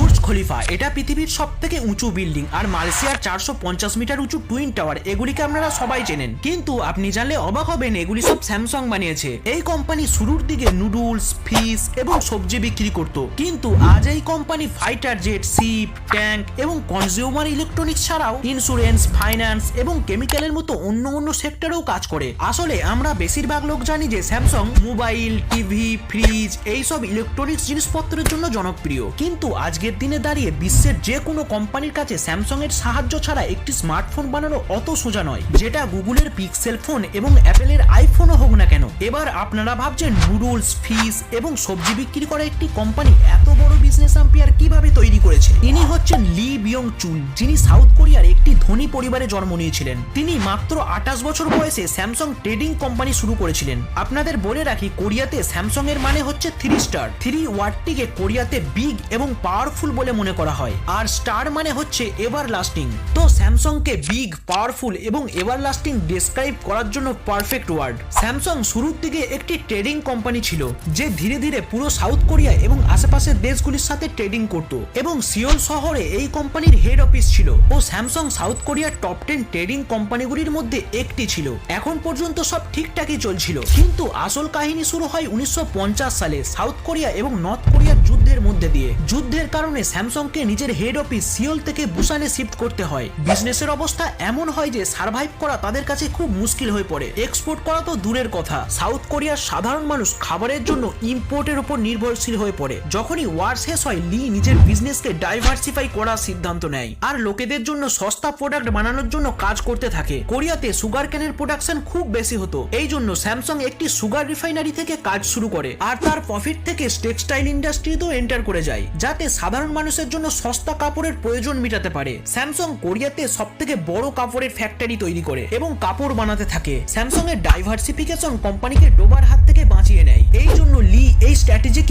Burj Khalifa, এটা পৃথিবীর সব থেকে উঁচু বিল্ডিং আর মালয়েশিয়ার চারশো পঞ্চাশ মিটার উঁচু টুইন টাওয়ার এগুলিকে আপনারা সবাই চেনেন। কিন্তু আপনি জানলে অবাক হবেন, এগুলি সব স্যামসাং বানিয়েছে। এই কোম্পানি শুরুর দিকে নুডলস ফিশ এবং সবজি বিক্রি করত। কিন্তু আজ এই company fighter jet ship tank এবং কনজিউমার ইলেকট্রনিক্স ছাড়াও ইন্স্যুরেন্স ফাইন্যান্স এবং কেমিক্যালের মতো অন্য অন্য সেক্টরেও কাজ করে। আসলে আমরা বেশিরভাগ লোক জানি যে স্যামসাং মোবাইল টিভি ফ্রিজ এইসব ইলেকট্রনিক্স জিনিসপত্রের জন্য জনপ্রিয়। কিন্তু আজকের দিনে দাঁড়িয়ে বিশ্বের যে কোনো কোম্পানির কাছে স্যামসাং এর সাহায্য ছাড়া একটি স্মার্টফোন বানানো অত সোজা নয়। যেটা গুগলের পিক্সেল ফোন এবং অ্যাপেলের আইফোনও হোক না কেন। এবার আপনারা ভাবছেন, নুডলস, ফিস এবং সবজি বিক্রি করা একটি কোম্পানি এত বড় বিজনেস আম্পিয়ার কীভাবে তৈরি করেছে? ইনি হচ্ছেন লি বিয়ং চুল যিনি সাউথ কোরিয়ার একটি ধনী পরিবারে জন্ম নিয়েছিলেন। তিনি মাত্র আঠাশ বছর বয়সে স্যামসাং ট্রেডিং কোম্পানি শুরু করেছিলেন। আপনাদের বলে রাখি, কোরিয়াতে স্যামসাং এর মানে হচ্ছে থ্রি স্টার থ্রি ওয়ার্ডটিকে কোরিয়াতে বিগ এবং পাওয়ারফুল বলে মনে করা হয়। আর স্টার মানে হচ্ছে এভার লাস্টিং তো স্যামসাংকে বিগ পাওয়ারফুল এবং এভার লাস্টিং ডিসক্রাইব করার জন্য পারফেক্ট ওয়ার্ড স্যামসাং শুরুর দিকে একটি ট্রেডিং কোম্পানি ছিল, যে ধীরে ধীরে পুরো সাউথ কোরিয়া এবং আশেপাশের দেশগুলির সাথে ট্রেডিং করত এবং সিওল শহরে এই কোম্পানির হেড অফিস ছিল। ও স্যামসাং সাউথ কোরিয়ার টপ টেন ট্রেডিং কোম্পানিগুলির মধ্যে একটি ছিল। এখন পর্যন্ত সব ঠিকঠাকই চলছিল। কিন্তু আসল কাহিনী শুরু হয় উনিশশো পঞ্চাশ সালে সাউথ কোরিয়া এবং নর্থ কোরিয়ার যুদ্ধের মধ্যে দিয়ে। যুদ্ধের কারণে স্যামসাংকে নিজের হেড অফিস সিওল থেকে বুসানে শিফট করতে হয়। বিজনেসের অবস্থা এমন হয় যে সার্ভাইভ করা তাদের কাছে খুব মুশকিল হয়ে পড়ে। এক্সপোর্ট করা তো দূরের কথা। সাউথ কোরিয়ার সাধারণ মানুষ খাবারের জন্য ইম্পোর্টের উপর নির্ভরশীল হয়ে পড়ে। যখনই ওয়ার শেষ হয় লি নিজের বিজনেসকে ডাইভার্সিফাই করার সিদ্ধান্ত নেয়। আর লোকেদের জন্য সস্তা প্রোডাক্ট বানানোর জন্য কাজ করতে থাকে। কোরিয়াতে সুগার ক্যানের প্রোডাকশন খুব বেশি হতো। এই জন্য স্যামসাং একটি সুগার রিফাইনারি থেকে কাজ শুরু করে। আর তার প্রফিট থেকে টেক্সটাইল ইন্ডাস্ট্রিতেও এন্টার করে যায়। যাতে সাধারণ মানুষের জন্য সস্তা কাপড়ের প্রয়োজন মেটাতে পারে। স্যামসং কোরিয়াতে সব থেকে বড় কাপড়ের ফ্যাক্টরি তৈরি করে এবং কাপড় বানাতে থাকে। স্যামসং এর ডাইভার্সিফিকেশন কোম্পানিকে ডোবার হাত থেকে বাঁচিয়ে নেয়। এই জন্য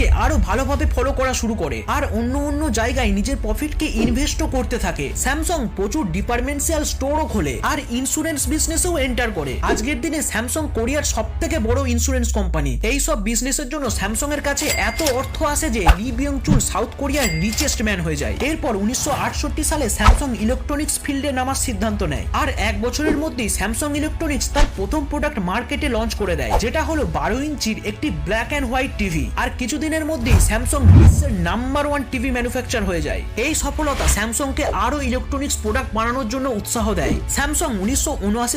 স্ট্র্যাটেজিকে আরও ভালোভাবে ফলো করা শুরু করে। আর অন্য অন্য জায়গায় নিজের প্রফিটকে ইনভেস্টও করতে থাকে। স্যামসং প্রচুর ডিপার্টমেন্টাল স্টোরও খোলে আর ইন্স্যুরেন্স বিজনেসেও এন্টার করে। আজকের দিনে স্যামসং কোরিয়ার সব থেকে বড় ইন্স্যুরেন্স কোম্পানি এই সব বিজনেসের জন্য স্যামসাং এর কাছে এত অর্থ আসে যে লি বিয়ং চুল সাউথ কোরিয়ার রিচেস্ট ম্যান হয়ে যায়। এরপর উনিশশো আটষট্টি সালে স্যামসাং ইলেকট্রনিক্স ফিল্ডে নামার সিদ্ধান্ত নেয়। আর এক বছরের মধ্যেই স্যামসাং ইলেকট্রনিক্স তার প্রথম প্রোডাক্ট মার্কেটে লঞ্চ করে দেয়, যেটা হলো বারো ইঞ্চির একটি ব্ল্যাক অ্যান্ড হোয়াইট টিভি আর কিছুদিনের মধ্যেই স্যামসাং বিশ্বের নাম্বার ওয়ান টিভি ম্যানুফ্যাকচার হয়ে যায়। এই সফলতা স্যামসাংকে আরও ইলেকট্রনিক্স প্রোডাক্ট বানানোর জন্য উৎসাহ দেয়। স্যামসাং উনিশশো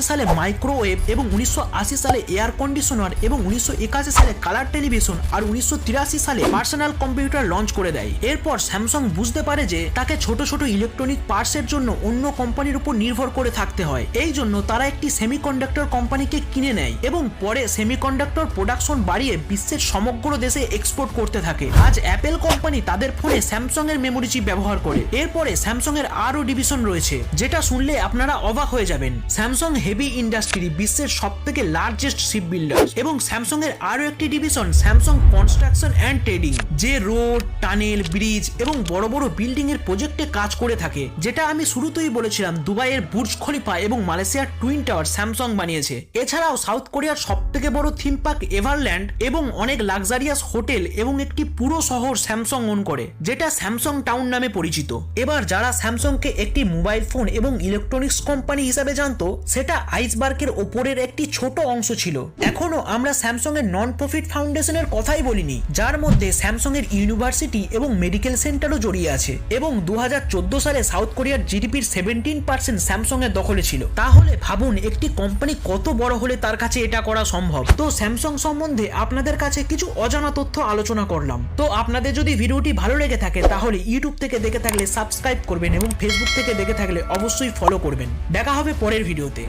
সালে মাইক্রোওয়েভ এবং উনিশশো আশি সালে এয়ার কন্ডিশনার এবং উনিশশো একাশি সালে কালার টেলিভিশন আর উনিশশো তিরাশি সালে পার্সোনাল কম্পিউটার লঞ্চ করে দেয়। এরপর স্যামসাং বুঝতে পারে যে তাকে ছোট ছোট ইলেকট্রনিক পার্টসের জন্য অন্য কোম্পানির উপর নির্ভর করে থাকতে হয়। এই জন্য তারা একটি সেমিকন্ডাক্টর কোম্পানিকে কিনে নেয় এবং পরে সেমিকন্ডাক্টর প্রোডাকশন বাড়িয়ে বিশ্বের সমগ্র দেশে এক্সপোর্ট করতে থাকে। আজ অ্যাপেল কোম্পানি তাদের ফোনে স্যামসাং এর মেমোরি চিপ ব্যবহার করে। এরপরে স্যামসাং এর আরও ডিভিশন রয়েছে, যেটা শুনলে আপনারা অবাক হয়ে যাবেন। স্যামসাং হেভি ইন্ডাস্ট্রি বিশ্বের সব থেকে লার্জেস্ট শিপ বিল্ডার এবং স্যামসাং এর আরও একটি division Samsung construction and trading যে রোড টানেল ব্রিজ এবং বড় বড় বিল্ডিং এর প্রজেক্টে কাজ করে থাকে, যেটা আমি শুরুতেই বলেছিলাম, দুবাইয়ের বুর্জ খলিফা এবং মালয়েশিয়ার টুইন টাওয়ার স্যামসাং বানিয়েছে। এছাড়াও সাউথ কোরিয়ার সব থেকে বড় থিম পার্ক এভারল্যান্ড এবং অনেক লাক্সারিয়াস হোটেল এবং একটি পুরো শহর স্যামসং ওন করে, যেটা স্যামসাং টাউন নামে পরিচিত। এবার যারা স্যামসাংকে একটি মোবাইল ফোন এবং ইলেকট্রনিক্স কোম্পানি হিসাবে জানতো, সেটা আইসবার্গের ওপরের একটি ছোট অংশ ছিল। এখনও আমরা স্যামসাং এর নন প্রফিট ফাউন্ডেশনের কথাই বলিনি, যার মধ্যে স্যামসাং এর ইউনিভার্সিটি এবং মেডিকেল সেন্টারও জড়িয়ে আছে। এবং দু হাজার চোদ্দ সালে সাউথ কোরিয়ার জিডিপির সেভেন্টিন পার্সেন্ট স্যামসাং এর দখলে ছিল। তাহলে ভাবুন, একটি কোম্পানি কত বড় হলে তার কাছে এটা করা সম্ভব? তো স্যামসাং সম্বন্ধে আপনাদের কাছে কিছু অজানা তথ্য আলোচনা করলাম। তো আপনাদের যদি ভিডিওটি ভালো লেগে থাকে, তাহলে ইউটিউব থেকে দেখে থাকলে সাবস্ক্রাইব করবেন এবং ফেসবুক থেকে দেখে থাকলে অবশ্যই ফলো করবেন। দেখা হবে পরের ভিডিওতে।